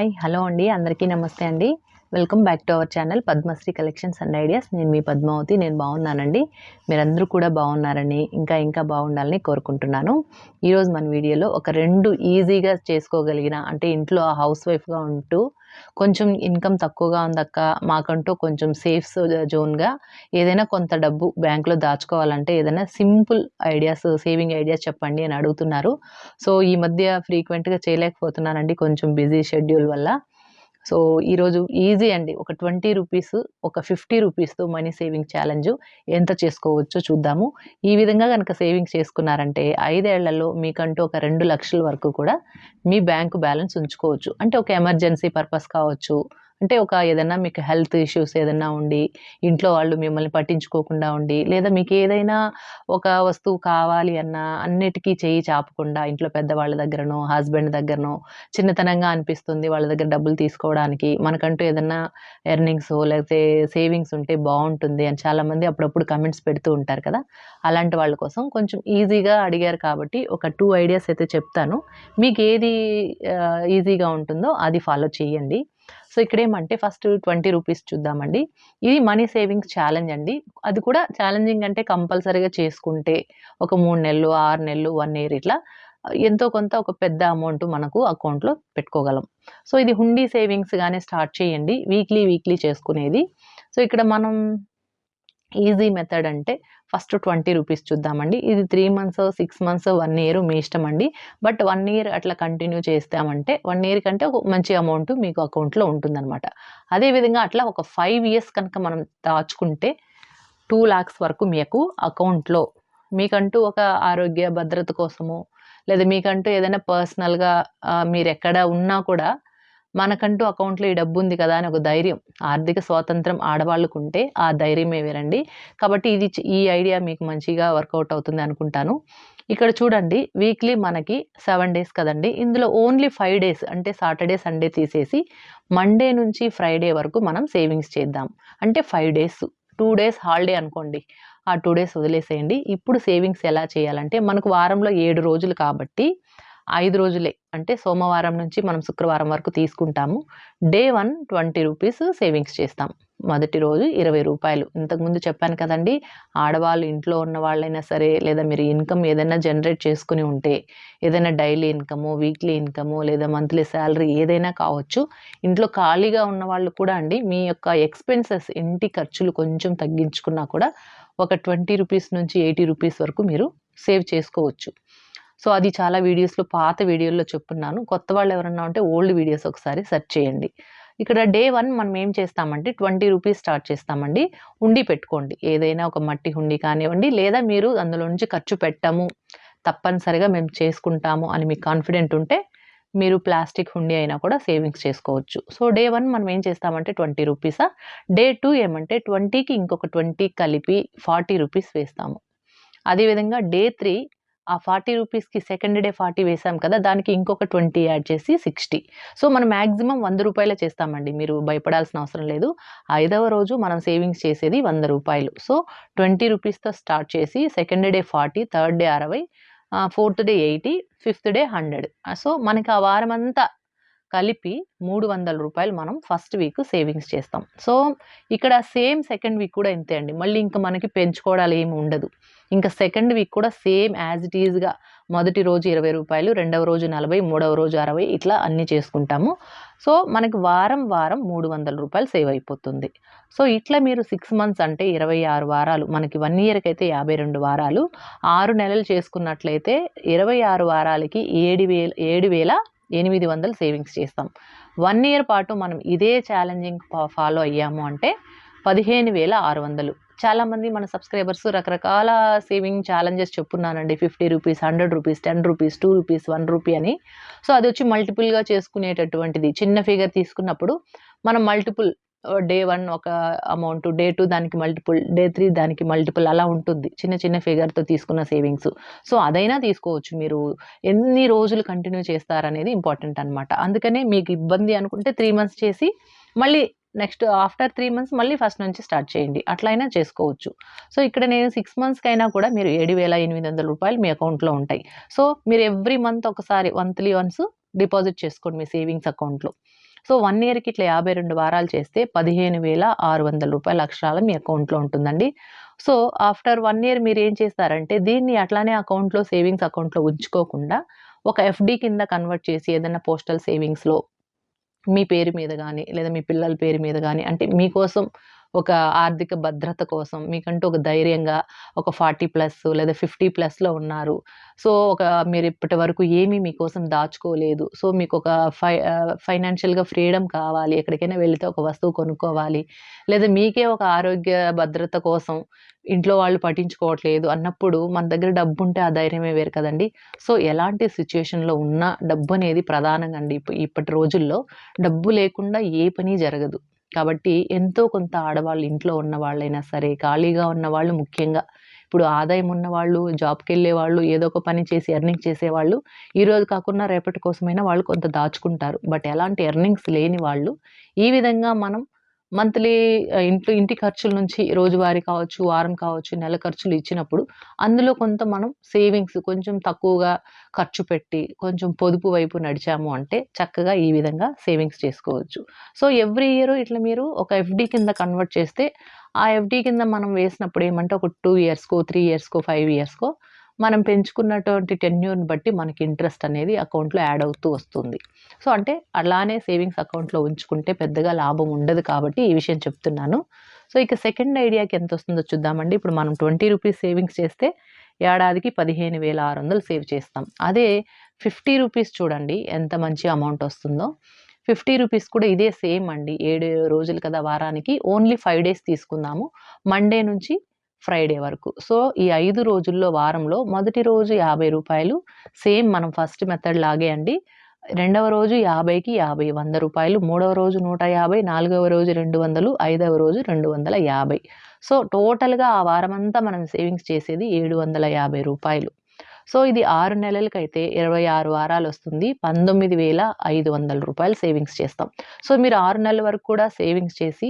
Hi hello అండి అందరికీ నమస్తే అండి. Welcome back to our channel Padmasri collections and ideas. నేను మీ పద్మావతి నేను బాగున్నానండి. మీరందరూ కూడా బాగున్నారని ఇంకా ఇంకా బాగుండాలని కోరుకుంటున్నాను. ఈరోజు మన వీడియోలో ఒక రెండు ఈజీగా చేసుకోగలిగిన అంటే ఇంట్లో హౌస్ వైఫ్గా ఉంటూ కొంచెం ఇన్కమ్ తక్కువగా ఉందక్క మాకంటూ కొంచెం సేఫ్ జోన్గా ఏదైనా కొంత డబ్బు బ్యాంకులో దాచుకోవాలంటే ఏదైనా సింపుల్ ఐడియాస్ సేవింగ్ ఐడియాస్ చెప్పండి అని అడుగుతున్నారు. సో ఈ మధ్య ఫ్రీక్వెంట్గా చేయలేకపోతున్నానండి కొంచెం బిజీ షెడ్యూల్ వల్ల. సో ఈరోజు ఈజీ అండి. ఒక ట్వంటీ రూపీస్ ఒక ఫిఫ్టీ రూపీస్తో మనీ సేవింగ్ ఛాలెంజ్ ఎంత చేసుకోవచ్చో చూద్దాము. ఈ విధంగా కనుక సేవింగ్ చేసుకున్నారంటే ఐదేళ్ళలో మీకంటూ ఒక రెండు లక్షల వరకు కూడా మీ బ్యాంకు బ్యాలెన్స్ ఉంచుకోవచ్చు. అంటే ఒక ఎమర్జెన్సీ పర్పస్ కావచ్చు అంటే ఒక ఏదైనా మీకు హెల్త్ ఇష్యూస్ ఏదైనా ఉండి ఇంట్లో వాళ్ళు మిమ్మల్ని పట్టించుకోకుండా ఉండి లేదా మీకు ఏదైనా ఒక వస్తువు కావాలి అన్నా అన్నిటికీ చేయి చాపకుండా ఇంట్లో పెద్దవాళ్ళ దగ్గరనో హస్బెండ్ దగ్గరనో చిన్నతనంగా అనిపిస్తుంది వాళ్ళ దగ్గర డబ్బులు తీసుకోవడానికి. మనకంటూ ఏదైనా ఎర్నింగ్స్ లేకపోతే సేవింగ్స్ ఉంటే బాగుంటుంది అని చాలామంది అప్పుడప్పుడు కమెంట్స్ పెడుతూ ఉంటారు కదా. అలాంటి వాళ్ళ కోసం కొంచెం ఈజీగా అడిగారు కాబట్టి ఒక టూ ఐడియాస్ అయితే చెప్తాను. మీకు ఏది ఈజీగా ఉంటుందో అది ఫాలో చేయండి. సో ఇక్కడ ఏమంటే ఫస్ట్ ట్వంటీ రూపీస్ చూద్దామండి. ఇది మనీ సేవింగ్స్ ఛాలెంజ్ అండి. అది కూడా ఛాలెంజింగ్ అంటే కంపల్సరీగా చేసుకుంటే ఒక మూడు నెలలు ఆరు నెలలు వన్ ఇయర్ ఇట్లా ఎంతో కొంత ఒక పెద్ద అమౌంట్ మనకు అకౌంట్లో పెట్టుకోగలం. సో ఇది హుండీ సేవింగ్స్ కానీ స్టార్ట్ చేయండి. వీక్లీ వీక్లీ చేసుకునేది. సో ఇక్కడ మనం ఈజీ మెథడ్ అంటే ఫస్ట్ ట్వంటీ రూపీస్ చూద్దామండి. ఇది three months six months one year మీ ఇష్టం అండి బట్ వన్ ఇయర్ అట్లా కంటిన్యూ చేస్తామంటే వన్ ఇయర్ కంటే ఒక మంచి అమౌంట్ మీకు అకౌంట్లో ఉంటుందన్నమాట. అదేవిధంగా అట్లా ఒక ఫైవ్ ఇయర్స్ కనుక మనం దాచుకుంటే టూ ల్యాక్స్ వరకు మీకు అకౌంట్లో మీకంటూ ఒక ఆరోగ్య భద్రత కోసము లేదా మీకంటూ ఏదైనా పర్సనల్గా మీరు ఎక్కడ ఉన్నా కూడా మనకంటూ అకౌంట్లో ఈ డబ్బు ఉంది కదా అని ఒక ధైర్యం ఆర్థిక స్వాతంత్రం ఆడవాళ్ళకు ఉంటే ఆ ధైర్యమే వేరండి. కాబట్టి ఇది ఈ ఐడియా మీకు మంచిగా వర్కౌట్ అవుతుంది అనుకుంటాను. ఇక్కడ చూడండి వీక్లీ మనకి సెవెన్ డేస్ కదండి. ఇందులో ఓన్లీ ఫైవ్ డేస్ అంటే సాటర్డే సండే తీసేసి మండే నుంచి ఫ్రైడే వరకు మనం సేవింగ్స్ చేద్దాం. అంటే five days two days holiday అనుకోండి ఆ టూ డేస్ వదిలేసేయండి. ఇప్పుడు సేవింగ్స్ ఎలా చేయాలంటే మనకు వారంలో ఏడు రోజులు కాబట్టి ఐదు రోజులే. అంటే సోమవారం నుంచి మనం శుక్రవారం వరకు తీసుకుంటాము. Day one twenty rupees savings చేస్తాం. మొదటి రోజు ఇరవై రూపాయలు. ఇంతకుముందు చెప్పాను కదండి ఆడవాళ్ళు ఇంట్లో ఉన్న వాళ్ళైనా సరే లేదా మీరు ఇన్కమ్ ఏదైనా జనరేట్ చేసుకుని ఉంటే ఏదైనా డైలీ ఇన్కము వీక్లీ ఇన్కము లేదా మంత్లీ శాలరీ ఏదైనా కావచ్చు ఇంట్లో ఖాళీగా ఉన్న వాళ్ళు కూడా అండి మీ యొక్క ఎక్స్పెన్సెస్ ఇంటి ఖర్చులు కొంచెం తగ్గించుకున్నా కూడా ఒక ట్వంటీ రూపీస్ నుంచి ఎయిటీ రూపీస్ వరకు మీరు సేవ్ చేసుకోవచ్చు. సో అది చాలా వీడియోస్లో పాత వీడియోల్లో చెప్పున్నాను. కొత్త వాళ్ళు ఎవరన్నా ఉంటే ఓల్డ్ వీడియోస్ ఒకసారి సెర్చ్ చేయండి. ఇక్కడ డే వన్ మనం ఏం చేస్తామంటే ట్వంటీ రూపీస్ స్టార్ట్ చేస్తామండి. హుండీ పెట్టుకోండి. ఏదైనా ఒక మట్టి హుండీ కానివ్వండి లేదా మీరు అందులో నుంచి ఖర్చు పెట్టము. తప్పనిసరిగా మేము చేసుకుంటాము అని మీకు కాన్ఫిడెంట్ ఉంటే మీరు ప్లాస్టిక్ హుండీ అయినా కూడా సేవింగ్స్ చేసుకోవచ్చు. సో డే వన్ మనం ఏం చేస్తామంటే ట్వంటీ రూపీసా? డే టూ ఏమంటే ట్వంటీకి ఇంకొక ట్వంటీ కలిపి ఫార్టీ రూపీస్ వేస్తాము. అదేవిధంగా డే త్రీ ఆ ఫార్టీ రూపీస్కి సెకండ్ డే ఫార్టీ వేసాం కదా దానికి ఇంకొక ట్వంటీ యాడ్ చేసి సిక్స్టీ. సో మనం మ్యాక్సిమం వంద రూపాయలే చేస్తామండి. మీరు భయపడాల్సిన అవసరం లేదు. ఐదవ రోజు మనం సేవింగ్స్ చేసేది వంద రూపాయలు. సో ట్వంటీ రూపీస్తో స్టార్ట్ చేసి second day forty third day అరవై fourth day eighty fifth day hundred. So మనకి ఆ వారం అంతా కలిపి మూడు వందల రూపాయలు మనం ఫస్ట్ వీక్ సేవింగ్స్ చేస్తాం. సో ఇక్కడ సేమ్ సెకండ్ వీక్ కూడా ఇంతే అండి. మళ్ళీ ఇంకా మనకి పెంచుకోవడాలు ఏమి ఉండదు. ఇంకా సెకండ్ వీక్ కూడా సేమ్ యాజ్ ఇట్ ఈజ్గా మొదటి రోజు ఇరవై రూపాయలు రెండవ రోజు నలభై మూడవ రోజు అరవై ఇట్లా అన్నీ చేసుకుంటాము. సో మనకి వారం వారం మూడు వందల రూపాయలు సేవ్ అయిపోతుంది. సో ఇట్లా మీరు సిక్స్ మంత్స్ అంటే ఇరవై ఆరు వారాలు మనకి వన్ ఇయర్కి అయితే యాభై రెండు వారాలు ఆరు నెలలు చేసుకున్నట్లయితే ఇరవై ఆరు వారాలకి ఏడు వేల ఏడు వేల ఎనిమిది వందలు సేవింగ్స్ చేస్తాం. వన్ ఇయర్ పాటు మనం ఇదే ఛాలెంజింగ్ ఫాలో అయ్యాము అంటే పదిహేను వేల ఆరు వందలు. చాలామంది మన సబ్స్క్రైబర్స్ రకరకాల saving challenges చెప్పున్నానండి fifty rupees hundred rupees ten rupees two rupees one rupee అని. సో అది వచ్చి మల్టిపుల్గా చేసుకునేటటువంటిది. చిన్న ఫిగర్ తీసుకున్నప్పుడు మనం మల్టిపుల్ డే వన్ ఒక అమౌంట్ డే టూ దానికి మల్టిపుల్ డే త్రీ దానికి మల్టిపుల్ అలా ఉంటుంది. చిన్న చిన్న ఫిగర్తో తీసుకున్న సేవింగ్స్. సో అదైనా తీసుకోవచ్చు మీరు. ఎన్ని రోజులు కంటిన్యూ చేస్తారనేది ఇంపార్టెంట్ అనమాట అందుకనే మీకు ఇబ్బంది అనుకుంటే త్రీ మంత్స్ చేసి మళ్ళీ నెక్స్ట్ ఆఫ్టర్ త్రీ మంత్స్ మళ్ళీ ఫస్ట్ నుంచి స్టార్ట్ చేయండి. అట్లయినా చేసుకోవచ్చు. సో ఇక్కడ నేను సిక్స్ మంత్స్కి అయినా కూడా మీరు ఏడు వేల ఎనిమిది వందల రూపాయలు మీ అకౌంట్లో ఉంటాయి. సో మీరు ఎవ్రీ మంత్ ఒకసారి మంత్లీ వన్స్ డిపాజిట్ చేసుకోండి మీ సేవింగ్స్ అకౌంట్లో సో వన్ ఇయర్కి ఇట్లా యాభై రెండు వారాలు చేస్తే పదిహేను వేల ఆరు వందల రూపాయల అక్షరాలు మీ అకౌంట్లో ఉంటుందండి. సో ఆఫ్టర్ వన్ ఇయర్ మీరు ఏం చేస్తారంటే దీన్ని అట్లానే అకౌంట్లో సేవింగ్స్ అకౌంట్లో ఉంచుకోకుండా ఒక ఎఫ్డి కింద కన్వర్ట్ చేసి ఏదైనా పోస్టల్ సేవింగ్స్లో మీ పేరు మీద కానీ లేదా మీ పిల్లల పేరు మీద కానీ అంటే మీకోసం ఒక ఆర్థిక భద్రత కోసం మీకంటూ ఒక ధైర్యంగా ఒక ఫార్టీ ప్లస్ లేదా ఫిఫ్టీ ప్లస్లో ఉన్నారు. సో ఒక మీరు ఇప్పటి వరకు ఏమీ మీకోసం దాచుకోలేదు. సో మీకు ఒక ఫై ఫైనాన్షియల్గా ఫ్రీడమ్ కావాలి. ఎక్కడికైనా వెళితే ఒక వస్తువు కొనుక్కోవాలి. లేదా మీకే ఒక ఆరోగ్య భద్రత కోసం ఇంట్లో వాళ్ళు పట్టించుకోవట్లేదు అన్నప్పుడు మన దగ్గర డబ్బు ఉంటే ఆ ధైర్యమే వేరు కదండి. సో ఎలాంటి సిచ్యుయేషన్లో ఉన్నా డబ్బు అనేది ప్రధానంగా అండి. ఇప్పటి రోజుల్లో డబ్బు లేకుండా ఏ పని జరగదు. కాబట్టి ఎంతో కొంత ఆడవాళ్ళు ఇంట్లో ఉన్న వాళ్ళైనా సరే ఖాళీగా ఉన్న వాళ్ళు ముఖ్యంగా. ఇప్పుడు ఆదాయం ఉన్నవాళ్ళు జాబ్కి వెళ్ళే వాళ్ళు ఏదో ఒక పని చేసి ఎర్నింగ్ చేసేవాళ్ళు ఈరోజు కాకుండా రేపటి కోసమైనా వాళ్ళు కొంత దాచుకుంటారు. బట్ ఎలాంటి ఎర్నింగ్స్ లేని వాళ్ళు ఈ విధంగా మనం మంత్లీ ఇంట్లో ఇంటి ఖర్చుల నుంచి రోజువారీ కావచ్చు వారం కావచ్చు నెల ఖర్చులు ఇచ్చినప్పుడు అందులో కొంత మనం సేవింగ్స్ కొంచెం తక్కువగా ఖర్చు పెట్టి కొంచెం పొదుపు వైపు నడిచాము అంటే చక్కగా ఈ విధంగా సేవింగ్స్ చేసుకోవచ్చు. సో ఎవ్రీ ఇయర్ ఇట్లా మీరు ఒక ఎఫ్డి కింద కన్వర్ట్ చేస్తే ఆ ఎఫ్డి కింద మనం వేసినప్పుడు ఏమంటే ఒక టూ ఇయర్స్కో త్రీ ఇయర్స్కో ఫైవ్ ఇయర్స్కో మనం పెంచుకున్నటువంటి టెన్యూర్ని బట్టి మనకి ఇంట్రెస్ట్ అనేది అకౌంట్లో యాడ్ అవుతూ వస్తుంది. సో అంటే అలానే సేవింగ్స్ అకౌంట్లో ఉంచుకుంటే పెద్దగా లాభం ఉండదు కాబట్టి ఈ విషయం చెప్తున్నాను. సో ఇక సెకండ్ ఐడియాకి ఎంత వస్తుందో చూద్దామండి. ఇప్పుడు మనం ట్వంటీ రూపీస్ సేవింగ్స్ చేస్తే ఏడాదికి పదిహేను వేల ఆరు వందలు సేవ్ చేస్తాం. అదే ఫిఫ్టీ రూపీస్ చూడండి ఎంత మంచి అమౌంట్ వస్తుందో. ఫిఫ్టీ రూపీస్ కూడా ఇదే సేమ్ అండి. ఏడు రోజులు కదా వారానికి ఓన్లీ ఫైవ్ డేస్ తీసుకుందాము. మండే నుంచి ఫ్రైడే వరకు. సో ఈ ఐదు రోజుల్లో వారంలో మొదటి రోజు యాభై రూపాయలు సేమ్ మనం ఫస్ట్ మెథడ్ లాగే అండి. రెండవ రోజు యాభైకి యాభై వంద రూపాయలు మూడవ రోజు నూట యాభై నాలుగవ రోజు రెండు వందలు ఐదవ రోజు రెండు వందల యాభై. సో టోటల్గా ఆ వారమంతా మనం సేవింగ్స్ చేసేది ఏడు వందల యాభై రూపాయలు. సో ఇది ఆరు నెలలకైతే ఇరవై ఆరు వారాలు వస్తుంది పంతొమ్మిది వేల ఐదు వందల రూపాయలు సేవింగ్స్ చేస్తాం. సో మీరు ఆరు నెలల వరకు కూడా సేవింగ్స్ చేసి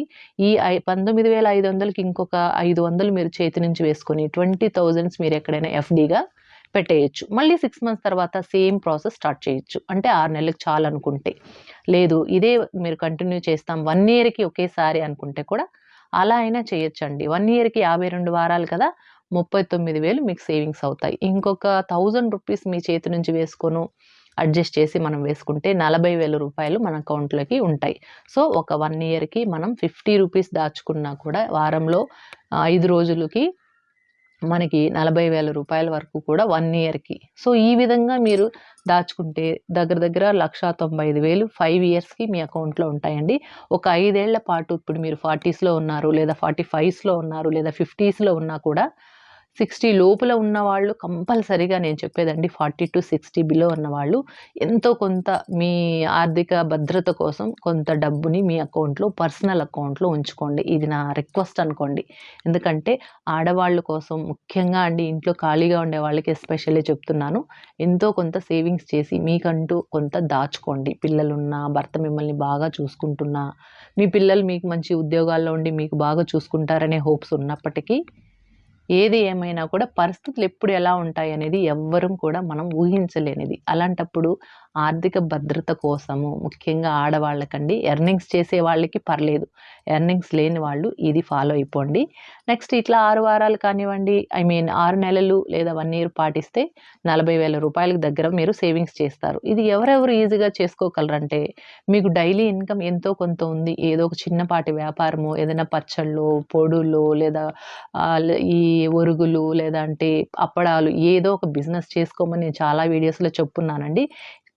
ఈ ఐ పంతొమ్మిది వేల ఐదు వందలకి ఇంకొక ఐదు వందలు మీరు చేతి నుంచి వేసుకొని ట్వంటీ థౌజండ్స్ మీరు ఎక్కడైనా ఎఫ్డీగా పెట్టేయచ్చు. మళ్ళీ సిక్స్ మంత్స్ తర్వాత సేమ్ ప్రాసెస్ స్టార్ట్ చేయొచ్చు. అంటే ఆరు నెలలకు చాలనుకుంటే లేదు ఇదే మీరు కంటిన్యూ చేస్తాం. వన్ ఇయర్కి ఒకేసారి అనుకుంటే కూడా అలా అయినా చేయొచ్చండి. వన్ ఇయర్కి యాభై రెండు వారాలు కదా ముప్పై తొమ్మిది వేలు మీకు సేవింగ్స్ అవుతాయి. ఇంకొక థౌజండ్ రూపీస్ మీ చేతి నుంచి వేసుకొను అడ్జస్ట్ చేసి మనం వేసుకుంటే నలభై వేల రూపాయలు మన అకౌంట్లోకి ఉంటాయి. సో ఒక వన్ ఇయర్కి మనం ఫిఫ్టీ రూపీస్ దాచుకున్నా కూడా వారంలో ఐదు రోజులకి మనకి నలభై వేల రూపాయల వరకు కూడా వన్ ఇయర్కి. సో ఈ విధంగా మీరు దాచుకుంటే దగ్గర దగ్గర లక్ష తొంభై ఐదు వేలు ఫైవ్ ఇయర్స్కి మీ అకౌంట్లో ఉంటాయండి. ఒక ఐదేళ్ళ పాటు ఇప్పుడు మీరు ఫార్టీస్లో ఉన్నారు లేదా ఫార్టీ ఫైవ్స్లో ఉన్నారు లేదా ఫిఫ్టీస్లో ఉన్నా కూడా సిక్స్టీ లోపల ఉన్న వాళ్ళు కంపల్సరీగా నేను చెప్పేదండి ఫార్టీ టు సిక్స్టీ బిలో ఉన్న వాళ్ళు ఎంతో కొంత మీ ఆర్థిక భద్రత కోసం కొంత డబ్బుని మీ అకౌంట్లో పర్సనల్ అకౌంట్లో ఉంచుకోండి. ఇది నా రిక్వెస్ట్ అనుకోండి. ఎందుకంటే ఆడవాళ్ళ కోసం ముఖ్యంగా అండి ఇంట్లో ఖాళీగా ఉండే వాళ్ళకి ఎస్పెషల్లీ చెప్తున్నాను ఎంతో కొంత సేవింగ్స్ చేసి మీకంటూ కొంత దాచుకోండి. పిల్లలున్నా భర్త మిమ్మల్ని బాగా చూసుకుంటున్నా మీ పిల్లలు మీకు మంచి ఉద్యోగాల్లో ఉండి మీకు బాగా చూసుకుంటారనే హోప్స్ ఉన్నప్పటికీ ఏది ఏమైనా కూడా పరిస్థితులు ఎప్పుడు ఎలా ఉంటాయి అనేది ఎవ్వరూ కూడా మనం ఊహించలేనిది. అలాంటప్పుడు ఆర్థిక భద్రత కోసము ముఖ్యంగా ఆడవాళ్ళకండి. ఎర్నింగ్స్ చేసే వాళ్ళకి పర్లేదు. ఎర్నింగ్స్ లేని వాళ్ళు ఇది ఫాలో అయిపోండి. నెక్స్ట్ ఇట్లా ఆరు వారాలు కానివ్వండి ఐ మీన్ ఆరు నెలలు లేదా వన్ ఇయర్ పాటిస్తే నలభై వేల రూపాయలకు దగ్గర మీరు సేవింగ్స్ చేస్తారు. ఇది ఎవరెవరు ఈజీగా చేసుకోగలరంటే మీకు డైలీ ఇన్కమ్ ఎంతో కొంత ఉంది. ఏదో ఒక చిన్నపాటి వ్యాపారము ఏదైనా పచ్చళ్ళు పొడులు లేదా ఈ ఒరుగులు లేదంటే అప్పడాలు ఏదో ఒక బిజినెస్ చేసుకోమని నేను చాలా వీడియోస్లో చెప్పున్నానండి.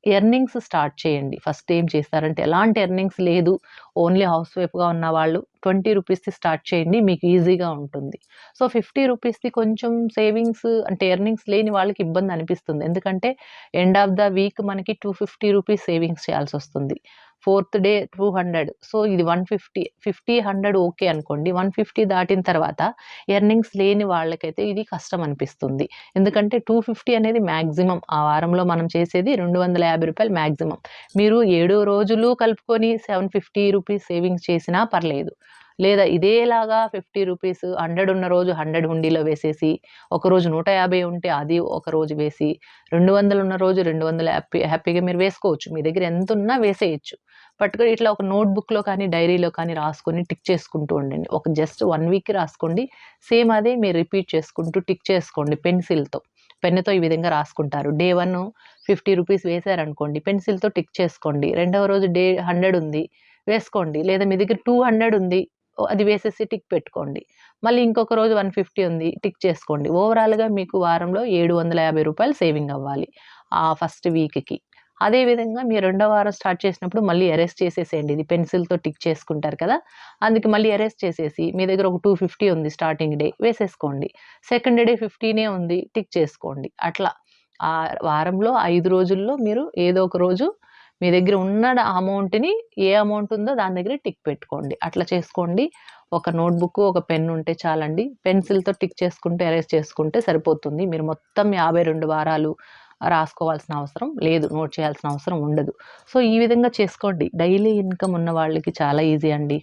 ఎర్నింగ్స్ స్టార్ట్ చేయండి. ఫస్ట్ ఏం చేస్తారంటే ఎలాంటి ఎర్నింగ్స్ లేదు. ఓన్లీ హౌస్ వైఫ్గా ఉన్న వాళ్ళు ట్వంటీ రూపీస్ది స్టార్ట్ చేయండి మీకు ఈజీగా ఉంటుంది. సో ఫిఫ్టీ రూపీస్ది కొంచెం సేవింగ్స్ అంటే ఎర్నింగ్స్ లేని వాళ్ళకి ఇబ్బంది అనిపిస్తుంది. ఎందుకంటే ఎండ్ ఆఫ్ ద వీక్ మనకి టూ ఫిఫ్టీ రూపీస్ సేవింగ్స్ చేయాల్సి వస్తుంది. Fourth day two hundred. So ఇది one fifty fifty hundred okay అనుకోండి. వన్ ఫిఫ్టీ దాటిన తర్వాత ఎర్నింగ్స్ లేని వాళ్ళకైతే ఇది కష్టం అనిపిస్తుంది. ఎందుకంటే టూ ఫిఫ్టీ అనేది మ్యాక్సిమం ఆ వారంలో మనం చేసేది రెండు వందల యాభై రూపాయలు మ్యాక్సిమం మీరు ఏడు రోజులు కలుపుకొని సెవెన్ ఫిఫ్టీ రూపీస్ సేవింగ్స్ చేసినా పర్లేదు. లేదా ఇదేలాగా ఫిఫ్టీ రూపీస్ హండ్రెడ్ ఉన్న రోజు హండ్రెడ్ హుండీలో వేసేసి ఒకరోజు నూట యాభై ఉంటే అది ఒక రోజు వేసి రెండు వందలు ఉన్న రోజు రెండు వందలు హ్యాపీ హ్యాపీగా మీరు వేసుకోవచ్చు. మీ దగ్గర ఎంత ఉన్నా వేసేయచ్చు. పట్టుకొని ఇట్లా ఒక నోట్బుక్లో కానీ డైరీలో కానీ రాసుకొని టిక్ చేసుకుంటూ ఉండండి. ఒక జస్ట్ వన్ వీక్ రాసుకోండి. సేమ్ అదే మీరు రిపీట్ చేసుకుంటూ టిక్ చేసుకోండి పెన్సిల్తో. పెన్నుతో ఈ విధంగా రాసుకుంటారు. డే వన్ ఫిఫ్టీ రూపీస్ వేశారనుకోండి పెన్సిల్తో టిక్ చేసుకోండి. రెండవ రోజు డే హండ్రెడ్ ఉంది వేసుకోండి. లేదా మీ దగ్గర టూ హండ్రెడ్ ఉంది అది వేసేసి టిక్ పెట్టుకోండి. మళ్ళీ ఇంకొక రోజు వన్ ఫిఫ్టీ ఉంది టిక్ చేసుకోండి. ఓవరాల్గా మీకు వారంలో ఏడు వందల యాభై రూపాయలు సేవింగ్ అవ్వాలి ఆ ఫస్ట్ వీక్కి అదేవిధంగా మీరు రెండో వారం స్టార్ట్ చేసినప్పుడు మళ్ళీ అరెస్ట్ చేసేసేయండి. ఇది పెన్సిల్తో టిక్ చేసుకుంటారు కదా అందుకే మళ్ళీ అరెస్ట్ చేసేసి మీ దగ్గర ఒక టూ ఫిఫ్టీ ఉంది స్టార్టింగ్ డే వేసేసుకోండి. సెకండ్ డే ఫిఫ్టీనే ఉంది టిక్ చేసుకోండి. అట్లా. ఆ వారంలో ఐదు రోజుల్లో మీరు ఏదో ఒక రోజు మీ దగ్గర ఉన్న అమౌంట్ని ఏ అమౌంట్ ఉందో దాని దగ్గర టిక్ పెట్టుకోండి. అట్లా చేసుకోండి. ఒక నోట్బుక్ ఒక పెన్ ఉంటే చాలండి. పెన్సిల్తో టిక్ చేసుకుంటే ఎరేజ్ చేసుకుంటే సరిపోతుంది. మీరు మొత్తం యాభై రెండు వారాలు రాసుకోవాల్సిన అవసరం లేదు. నోట్ చేయాల్సిన అవసరం ఉండదు. సో ఈ విధంగా చేసుకోండి. డైలీ ఇన్కమ్ ఉన్న వాళ్ళకి చాలా ఈజీ అండి.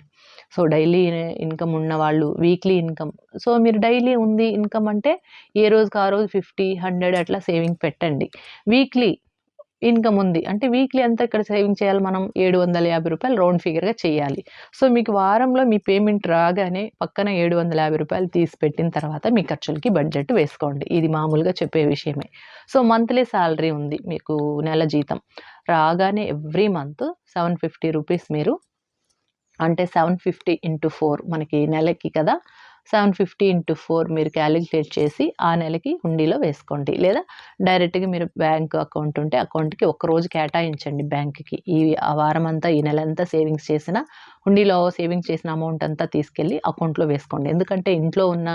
సో డైలీ ఇన్కమ్ ఉన్న వాళ్ళు వీక్లీ ఇన్కమ్. సో మీరు డైలీ ఉంది ఇన్కమ్ అంటే ఏ రోజుకి ఆ రోజు ఫిఫ్టీ హండ్రెడ్ అట్లా సేవింగ్ పెట్టండి. వీక్లీ ఇన్కమ్ ఉంది. అంటే వీక్లీ అంతా ఇక్కడ సేవింగ్ చేయాలి మనం ఏడు వందల యాభై రూపాయలు రౌండ్ ఫిగర్గా చేయాలి. సో మీకు వారంలో మీ పేమెంట్ రాగానే పక్కన ఏడు వందల యాభై రూపాయలు తీసి పెట్టిన తర్వాత మీ ఖర్చులకి బడ్జెట్ వేసుకోండి. ఇది మామూలుగా చెప్పే విషయమే. సో మంత్లీ శాలరీ ఉంది మీకు నెల జీతం. రాగానే every month seven fifty rupees మీరు అంటే సెవెన్ ఫిఫ్టీ ఇంటూ ఫోర్ మనకి నెలకి కదా సెవెన్ ఫిఫ్టీ ఇంటూ ఫోర్ మీరు క్యాలిక్యులేట్ చేసి ఆ నెలకి హుండీలో వేసుకోండి. లేదా డైరెక్ట్గా మీరు బ్యాంక్ అకౌంట్ ఉంటే అకౌంట్కి ఒక రోజు కేటాయించండి బ్యాంక్కి. ఈ ఆ వారం అంతా ఈ నెల అంతా సేవింగ్స్ చేసిన హుండీలో సేవింగ్స్ చేసిన అమౌంట్ అంతా తీసుకెళ్ళి అకౌంట్లో వేసుకోండి. ఎందుకంటే ఇంట్లో ఉన్న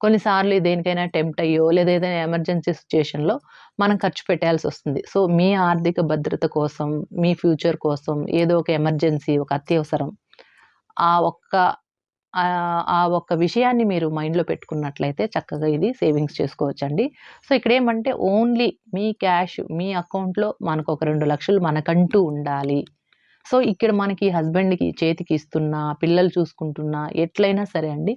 కొన్నిసార్లు దేనికైనా టెంప్ట్ అయ్యో లేదా ఏదైనా ఎమర్జెన్సీ సిచ్యుయేషన్లో మనం ఖర్చు పెట్టాల్సి వస్తుంది. సో మీ ఆర్థిక భద్రత కోసం మీ ఫ్యూచర్ కోసం ఏదో ఒక ఎమర్జెన్సీ ఒక అత్యవసరం ఆ ఒక్క ఆ ఒక్క విషయాన్ని మీరు మైండ్లో పెట్టుకున్నట్లయితే చక్కగా ఇది సేవింగ్స్ చేసుకోవచ్చండి. సో ఇక్కడ ఏమంటే ఓన్లీ మీ క్యాష్ మీ అకౌంట్లో మనకు ఒక రెండు లక్షలు మనకంటూ ఉండాలి. సో ఇక్కడ మనకి హస్బెండ్కి చేతికి ఇస్తున్నా పిల్లలు చూసుకుంటున్నా ఎట్లయినా సరే అండి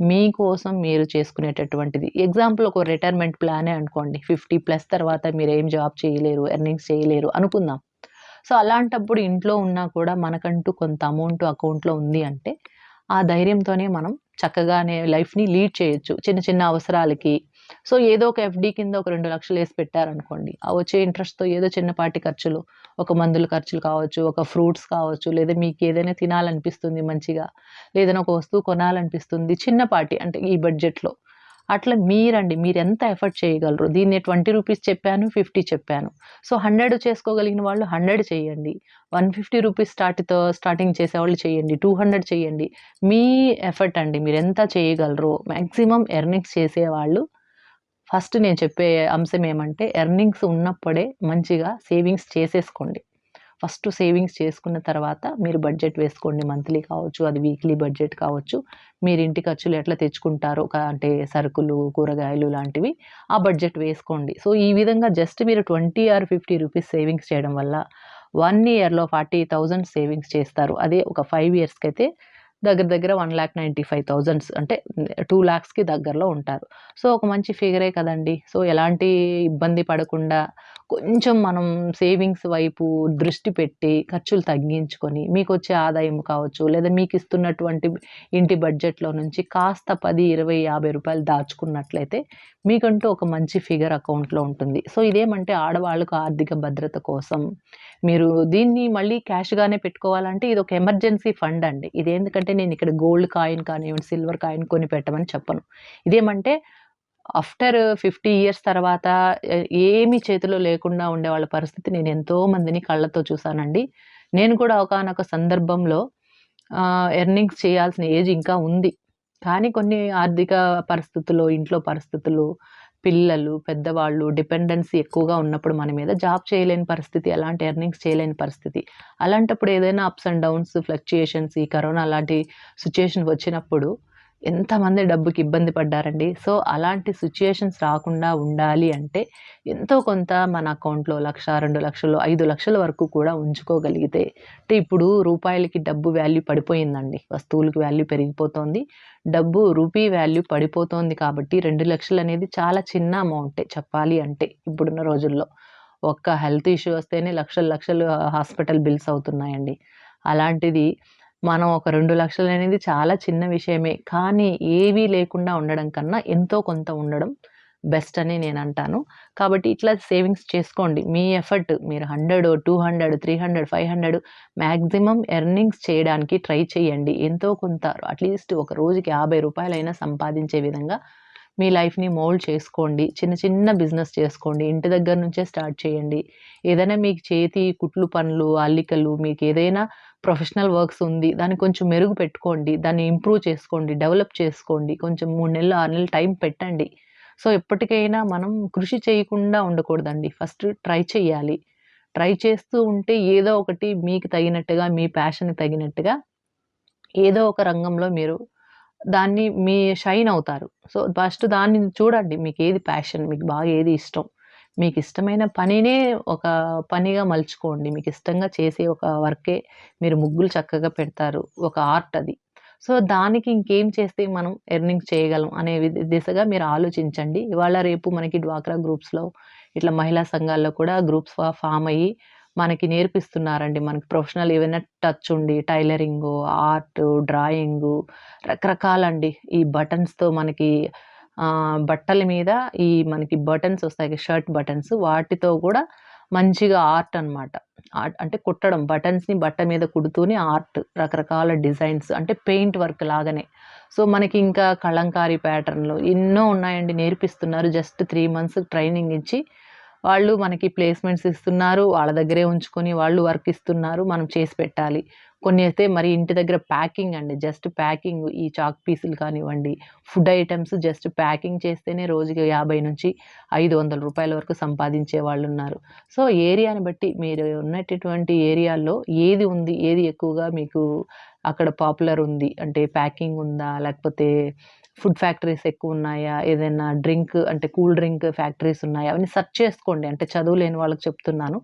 మీకోసం మీరు చేసుకునేటటువంటిది. ఎగ్జాంపుల్ ఒక రిటైర్మెంట్ ప్లానే అనుకోండి. ఫిఫ్టీ ప్లస్ తర్వాత మీరు ఏం జాబ్ చేయలేరు ఎర్నింగ్స్ చేయలేరు అనుకుందాం. సో అలాంటప్పుడు ఇంట్లో ఉన్నా కూడా మనకంటూ కొంత అమౌంట్ అకౌంట్లో ఉంది అంటే ఆ ధైర్యంతోనే మనం చక్కగానే లైఫ్ని లీడ్ చేయొచ్చు చిన్న చిన్న అవసరాలకి. సో ఏదో ఒక ఎఫ్డి కింద ఒక రెండు లక్షలు వేసి పెట్టారనుకోండి ఆ వచ్చే ఇంట్రెస్ట్తో ఏదో చిన్నపాటి ఖర్చులు ఒక మందుల ఖర్చులు కావచ్చు ఒక ఫ్రూట్స్ కావచ్చు లేదా మీకు ఏదైనా తినాలనిపిస్తుంది మంచిగా లేదైనా ఒక వస్తువు కొనాలనిపిస్తుంది చిన్నపాటి అంటే ఈ బడ్జెట్లో. అట్లా మీరండి మీరు ఎంత ఎఫర్ట్ చేయగలరు? దీన్ని ట్వంటీ రూపీస్ చెప్పాను ఫిఫ్టీ చెప్పాను. సో హండ్రెడ్ చేసుకోగలిగిన వాళ్ళు హండ్రెడ్ చేయండి. వన్ ఫిఫ్టీ రూపీస్ స్టార్ట్తో స్టార్టింగ్ చేసేవాళ్ళు చేయండి. టూ హండ్రెడ్ చేయండి. మీ ఎఫర్ట్ అండి మీరు ఎంత చేయగలరు. మ్యాక్సిమం ఎర్నింగ్స్ చేసేవాళ్ళు ఫస్ట్ నేను చెప్పే అంశం ఏమంటే ఎర్నింగ్స్ ఉన్నప్పుడే మంచిగా సేవింగ్స్ చేసేసుకోండి. ఫస్ట్ సేవింగ్స్ చేసుకున్న తర్వాత మీరు బడ్జెట్ వేసుకోండి. మంత్లీ కావచ్చు అది వీక్లీ బడ్జెట్ కావచ్చు. మీరు ఇంటి ఖర్చులు ఎట్లా తెచ్చుకుంటారో? ఒక అంటే సరుకులు కూరగాయలు లాంటివి ఆ బడ్జెట్ వేసుకోండి. సో ఈ విధంగా జస్ట్ మీరు twenty or fifty rupees savings చేయడం వల్ల వన్ ఇయర్లో ఫార్టీ థౌజండ్ సేవింగ్స్ చేస్తారు. అదే ఒక ఫైవ్ ఇయర్స్కి అయితే దగ్గర దగ్గర one lakh ninety five thousands అంటే టూ ల్యాక్స్కి దగ్గరలో ఉంటారు. సో ఒక మంచి ఫిగరే కదండి. సో ఎలాంటి ఇబ్బంది పడకుండా కొంచెం మనం సేవింగ్స్ వైపు దృష్టి పెట్టి ఖర్చులు తగ్గించుకొని మీకు వచ్చే ఆదాయం కావచ్చు లేదా మీకు ఇస్తున్నటువంటి ఇంటి బడ్జెట్లో నుంచి కాస్త పది ఇరవై యాభై రూపాయలు దాచుకున్నట్లయితే మీకంటూ ఒక మంచి ఫిగర్ అకౌంట్లో ఉంటుంది. సో ఇదేమంటే ఆడవాళ్ళకు ఆర్థిక భద్రత కోసం మీరు దీన్ని మళ్ళీ క్యాష్గానే పెట్టుకోవాలంటే ఇది ఒక ఎమర్జెన్సీ ఫండ్ అండి. ఇది ఎందుకంటే నేను ఇక్కడ గోల్డ్ కాయిన్ కానివ్వండి సిల్వర్ కాయిన్ కొని పెట్టమని చెప్పను. ఇదేమంటే ఆఫ్టర్ ఫిఫ్టీ ఇయర్స్ తర్వాత ఏమీ చేతిలో లేకుండా ఉండే వాళ్ళ పరిస్థితి నేను ఎంతో మందిని కళ్ళతో చూశానండి. నేను కూడా ఒకనొక సందర్భంలో ఎర్నింగ్స్ చేయాల్సిన ఏజ్ ఇంకా ఉంది. కానీ కొన్ని ఆర్థిక పరిస్థితులు ఇంట్లో పరిస్థితులు పిల్లలు పెద్దవాళ్ళు డిపెండెన్సీ ఎక్కువగా ఉన్నప్పుడు మన మీద జాబ్ చేయలేని పరిస్థితి అలాంటి ఎర్నింగ్స్ చేయలేని పరిస్థితి. అలాంటప్పుడు ఏదైనా అప్స్ అండ్ డౌన్స్ ఫ్లక్చుయేషన్స్ ఈ కరోనా అలాంటి సిచ్యుయేషన్ వచ్చినప్పుడు ఎంతమంది డబ్బుకి ఇబ్బంది పడ్డారండి? సో అలాంటి సిచ్యుయేషన్స్ రాకుండా ఉండాలి అంటే ఎంతో కొంత మన అకౌంట్లో లక్ష రెండు లక్షలు ఐదు లక్షల వరకు కూడా ఉంచుకోగలిగితే అంటే ఇప్పుడు రూపాయలకి డబ్బు వాల్యూ పడిపోయిందండి. వస్తువులకి వాల్యూ పెరిగిపోతుంది. డబ్బు రూపీ వాల్యూ పడిపోతోంది కాబట్టి రెండు లక్షలు అనేది చాలా చిన్న అమౌంటే చెప్పాలి అంటే ఇప్పుడున్న రోజుల్లో. ఒక్క హెల్త్ ఇష్యూ వస్తేనే లక్షలు లక్షలు హాస్పిటల్ బిల్స్ అవుతున్నాయండి. అలాంటిది మనం ఒక రెండు లక్షలు అనేది చాలా చిన్న విషయమే. కానీ ఏవీ లేకుండా ఉండడం కన్నా ఎంతో కొంత ఉండడం బెస్ట్ అని నేను అంటాను. కాబట్టి ఇట్లా సేవింగ్స్ చేసుకోండి. మీ ఎఫర్ట్ మీరు hundred two hundred three hundred five hundred maximum earnings చేయడానికి ట్రై చేయండి. ఎంతో కొంత అట్లీస్ట్ ఒక రోజుకి యాభై రూపాయలైనా సంపాదించే విధంగా మీ లైఫ్ని మోల్డ్ చేసుకోండి. చిన్న చిన్న బిజినెస్ చేసుకోండి. ఇంటి దగ్గర నుంచే స్టార్ట్ చేయండి. ఏదైనా మీకు చేతి కుట్లు పనులు అల్లికలు మీకు ఏదైనా ప్రొఫెషనల్ వర్క్స్ ఉంది దాన్ని కొంచెం మెరుగు పెట్టుకోండి దాన్ని ఇంప్రూవ్ చేసుకోండి డెవలప్ చేసుకోండి కొంచెం మూడు నెలలు ఆరు నెలలు టైం పెట్టండి. సో ఎప్పటికైనా మనం కృషి చేయకుండా ఉండకూడదండి. ఫస్ట్ ట్రై చేయాలి ట్రై చేస్తూ ఉంటే ఏదో ఒకటి మీకు తగినట్టుగా మీ ప్యాషన్కి తగినట్టుగా ఏదో ఒక రంగంలో మీరు దాన్ని మీ షైన్ అవుతారు. సో ఫస్ట్ దాన్ని చూడండి మీకు ఏది ప్యాషన్ మీకు బాగా ఏది ఇష్టం. మీకు ఇష్టమైన పనినే ఒక పనిగా మలుచుకోండి. మీకు ఇష్టంగా చేసే ఒక వర్కే మీరు ముగ్గులు చక్కగా పెడతారు. ఒక ఆర్ట్ అది. సో దానికి ఇంకేం చేస్తే మనం ఎర్నింగ్ చేయగలం అనే వి- దిశగా మీరు ఆలోచించండి. ఇవాళ రేపు మనకి డ్వాక్రా గ్రూప్స్లో ఇట్లా మహిళా సంఘాల్లో కూడా గ్రూప్స్ ఫామ్ అయ్యి మనకి నేర్పిస్తున్నారండి. మనకి ప్రొఫెషనల్ ఏమైనా టచ్ ఉండి టైలరింగు ఆర్ట్ డ్రాయింగు రకరకాలండి. ఈ బటన్స్తో మనకి బట్టల మీద ఈ మనకి బటన్స్ వస్తాయి షర్ట్ బటన్స్ వాటితో కూడా మంచిగా ఆర్ట్ అన్నమాట. ఆర్ట్ అంటే కుట్టడం బటన్స్ని బట్ట మీద కుడుతూనే ఆర్ట్ రకరకాల డిజైన్స్ అంటే పెయింట్ వర్క్ లాగానే. సో మనకి ఇంకా కళంకారీ ప్యాటర్న్లు ఎన్నో ఉన్నాయండి నేర్పిస్తున్నారు. జస్ట్ త్రీ మంత్స్ ట్రైనింగ్ ఇచ్చి వాళ్ళు మనకి ప్లేస్మెంట్స్ ఇస్తున్నారు వాళ్ళ దగ్గరే ఉంచుకొని వాళ్ళు వర్క్ ఇస్తున్నారు మనం చేసి పెట్టాలి. కొన్ని అయితే మరి ఇంటి దగ్గర ప్యాకింగ్ అండి. జస్ట్ ప్యాకింగ్ ఈ చాక్ పీసులు కానివ్వండి ఫుడ్ ఐటమ్స్ జస్ట్ ప్యాకింగ్ చేస్తేనే రోజుకి యాభై నుంచి ఐదు వందల రూపాయల వరకు సంపాదించే వాళ్ళు ఉన్నారు. సో ఏరియాని బట్టి మీరు ఉన్నటువంటి ఏరియాల్లో ఏది ఉంది ఏది ఎక్కువగా మీకు అక్కడ పాపులర్ ఉంది? అంటే ప్యాకింగ్ ఉందా? లేకపోతే ఫుడ్ ఫ్యాక్టరీస్ ఎక్కువ ఉన్నాయా ఏదైనా డ్రింక్ అంటే కూల్ డ్రింక్ ఫ్యాక్టరీస్ ఉన్నాయా? అవన్నీ సెర్చ్ చేసుకోండి. అంటే చదువు లేని వాళ్ళకి చెప్తున్నాను.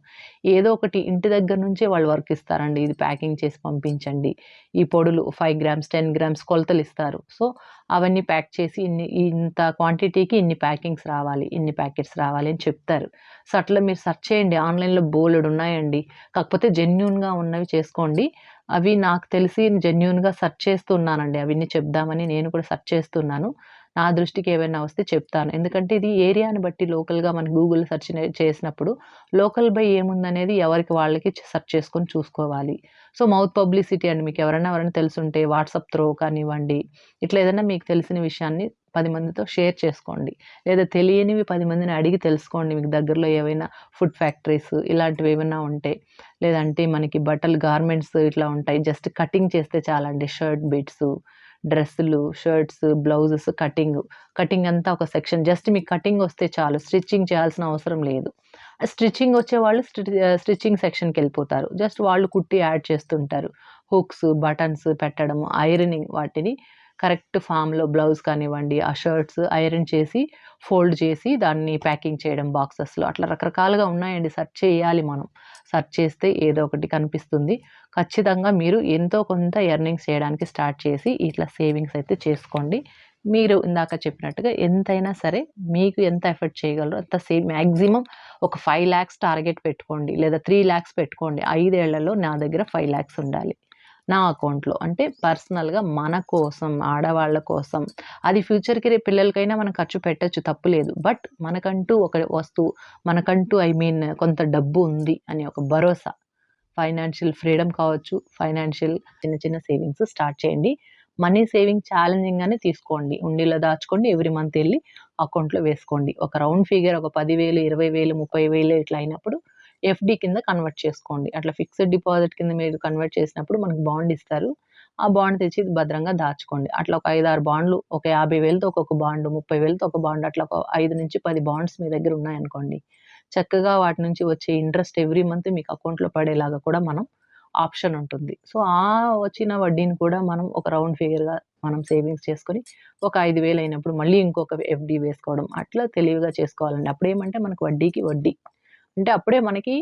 ఏదో ఒకటి ఇంటి దగ్గర నుంచే వాళ్ళు వర్క్ ఇస్తారండి. ఇది ప్యాకింగ్ చేసి పంపించండి. ఈ పొడులు ఫైవ్ గ్రామ్స్ టెన్ గ్రామ్స్ కొలతలు ఇస్తారు. సో అవన్నీ ప్యాక్ చేసి ఇన్ని ఇంత క్వాంటిటీకి ఇన్ని ప్యాకింగ్స్ రావాలి ఇన్ని ప్యాకెట్స్ రావాలి అని చెప్తారు. సో అట్లా మీరు సెర్చ్ చేయండి. ఆన్లైన్లో బోలెడు ఉన్నాయండి. కాకపోతే జెన్యున్గా ఉన్నవి చేసుకోండి. అవి నాకు తెలిసి జెన్యున్గా సెర్చ్ చేస్తున్నానండి. అవన్నీ చెప్దామని నేను కూడా సెర్చ్ చేస్తున్నాను. నా దృష్టికి ఏమైనా వస్తే చెప్తాను. ఎందుకంటే ఇది ఏరియాని బట్టి లోకల్గా మన గూగుల్ సెర్చ్ చేసినప్పుడు లోకల్ బై ఏముందనేది ఎవరికి వాళ్ళకి సెర్చ్ చేసుకొని చూసుకోవాలి. సో మౌత్ పబ్లిసిటీ అండి. మీకు ఎవరైనా ఎవరైనా తెలుసుంటే వాట్సాప్ త్రో కానివ్వండి ఇట్లా ఏదైనా మీకు తెలిసిన విషయాన్ని పది మందితో షేర్ చేసుకోండి. లేదా తెలియనివి పది మందిని అడిగి తెలుసుకోండి. మీకు దగ్గరలో ఏవైనా ఫుడ్ ఫ్యాక్టరీస్ ఇలాంటివి ఏమైనా ఉంటే లేదంటే మనకి బట్టలు గార్మెంట్స్ ఇట్లా ఉంటాయి. జస్ట్ కటింగ్ చేస్తే చాలండి. షర్ట్ బిట్స్ డ్రెస్సులు షర్ట్స్ బ్లౌజెస్ కటింగ్. కటింగ్ అంతా ఒక సెక్షన్. జస్ట్ మీకు కటింగ్ వస్తే చాలు. స్టిచ్చింగ్ చేయాల్సిన అవసరం లేదు. స్టిచ్చింగ్ వచ్చే వాళ్ళు స్టిచ్చింగ్ సెక్షన్కి వెళ్ళిపోతారు. జస్ట్ వాళ్ళు కుట్టి యాడ్ చేస్తుంటారు. హుక్స్ బటన్స్ పెట్టడం ఐరనింగ్ వాటిని కరెక్ట్ ఫామ్లో బ్లౌజ్ కానివ్వండి ఆ షర్ట్స్ ఐరన్ చేసి ఫోల్డ్ చేసి దాన్ని ప్యాకింగ్ చేయడం బాక్సెస్లో. అట్లా రకరకాలుగా ఉన్నాయండి. సెర్చ్ చేయాలి మనం. సెర్చ్ చేస్తే ఏదో ఒకటి కనిపిస్తుంది. ఖచ్చితంగా మీరు ఎంతో కొంత ఎర్నింగ్స్ చేయడానికి స్టార్ట్ చేసి ఇట్లా సేవింగ్స్ అయితే చేసుకోండి. మీరు ఇందాక చెప్పినట్టుగా ఎంతైనా సరే మీకు ఎంత ఎఫర్ట్ చేయగలరు అంత సేమ్ మ్యాక్సిమం ఒక ఫైవ్ ల్యాక్స్ టార్గెట్ పెట్టుకోండి. లేదా త్రీ ల్యాక్స్ పెట్టుకోండి. ఐదేళ్ళలో నా దగ్గర ఫైవ్ ల్యాక్స్ ఉండాలి. నా అకౌంట్లో. అంటే పర్సనల్గా మన కోసం ఆడవాళ్ళ కోసం. అది ఫ్యూచర్కి రేపు పిల్లలకైనా మనం ఖర్చు పెట్టచ్చు తప్పులేదు బట్ మనకంటూ ఒక వస్తువు మనకంటూ ఐ మీన్ కొంత డబ్బు ఉంది అని ఒక భరోసా. ఫైనాన్షియల్ ఫ్రీడమ్ కావచ్చు ఫైనాన్షియల్ చిన్న చిన్న సేవింగ్స్ స్టార్ట్ చేయండి. మనీ సేవింగ్ ఛాలెంజింగ్గానే తీసుకోండి. ఉండిలో దాచుకోండి ఎవ్రీ మంత్ వెళ్ళి అకౌంట్లో వేసుకోండి. ఒక రౌండ్ ఫిగర్ ఒక పదివేలు ఇరవై వేలు ముప్పై వేలు ఇట్లా అయినప్పుడు ఎఫ్డి కింద కన్వర్ట్ చేసుకోండి అట్లా ఫిక్స్డ్ డిపాజిట్ కింద మీరు కన్వర్ట్ చేసినప్పుడు మనకు బాండ్ ఇస్తారు ఆ బాండ్ తెచ్చి భద్రంగా దాచుకోండి అట్లా ఒక ఐదు ఆరు బాండ్లు ఒక యాభై వేలతో ఒక్కొక్క బాండ్ ముప్పై వేలతో ఒక బాండ్ అట్లా ఒక ఐదు నుంచి పది బాండ్స్ మీ దగ్గర ఉన్నాయనుకోండి చక్కగా వాటి నుంచి వచ్చే ఇంట్రెస్ట్ ఎవ్రీ మంత్ మీకు అకౌంట్లో పడేలాగా కూడా మనం ఆప్షన్ ఉంటుంది. సో, ఆ వచ్చిన వడ్డీని కూడా మనం ఒక రౌండ్ ఫిగర్‌గా మనం సేవింగ్స్ చేసుకొని, ఒక ఐదు వేలు అయినప్పుడు మళ్ళీ ఇంకొక ఎఫ్‌డి వేసుకోవడం అట్లా తెలివిగా చేసుకోవాలండి. అప్పుడేమంటే మనకు వడ్డీకి వడ్డీ. అంటే అప్పుడే మనకి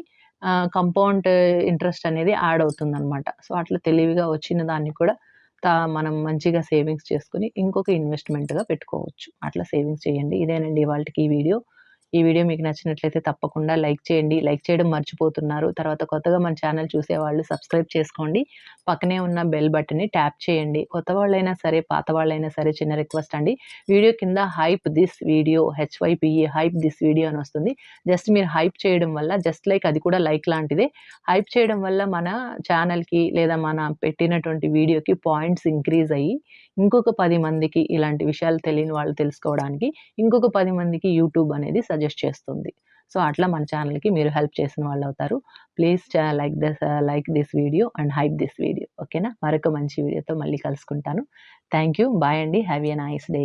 కంపౌండ్ ఇంట్రెస్ట్ అనేది యాడ్ అవుతుందనమాట. సో, అట్లా తెలివిగా వచ్చిన దాన్ని కూడా తా మనం మంచిగా సేవింగ్స్ చేసుకొని ఇంకొక ఇన్వెస్ట్‌మెంట్‌గా పెట్టుకోవచ్చు. అట్లా సేవింగ్స్ చేయండి. ఇదేనండి ఇవాల్టికి ఈ వీడియో. ఈ వీడియో మీకు నచ్చినట్లయితే తప్పకుండా లైక్ చేయండి. లైక్ చేయడం మర్చిపోతున్నారు. తర్వాత కొత్తగా మన ఛానల్ చూసేవాళ్ళు సబ్స్క్రైబ్ చేసుకోండి. పక్కనే ఉన్న బెల్ బటన్‌ని ట్యాప్ చేయండి. కొత్త వాళ్ళైనా సరే, పాత వాళ్ళైనా సరే చిన్న రిక్వెస్ట్ అండి. వీడియో కింద hype this video H Y P E hype this video అని వస్తుంది. జస్ట్ మీరు హైప్ చేయడం వల్ల జస్ట్ లైక్ అది కూడా లైక్ లాంటిదే. హైప్ చేయడం వల్ల మన ఛానల్‌కి లేదా మన పెట్టినటువంటి వీడియోకి పాయింట్స్ ఇంక్రీజ్ అయ్యి, ఇంకొక పది మందికి ఇలాంటి విషయాలు తెలియని వాళ్ళు తెలుసుకోవడానికి, ఇంకొక పది మందికి యూట్యూబ్ అనేది సజెస్ట్ చేస్తుంది. సో, అట్లా మన ఛానల్‌కి మీరు హెల్ప్ చేసిన వాళ్ళు అవుతారు please like this like this video and hype this video. ఓకేనా? మరొక మంచి వీడియోతో మళ్ళీ కలుసుకుంటాను. Thank you. బాయ్ అండి. Have a nice day.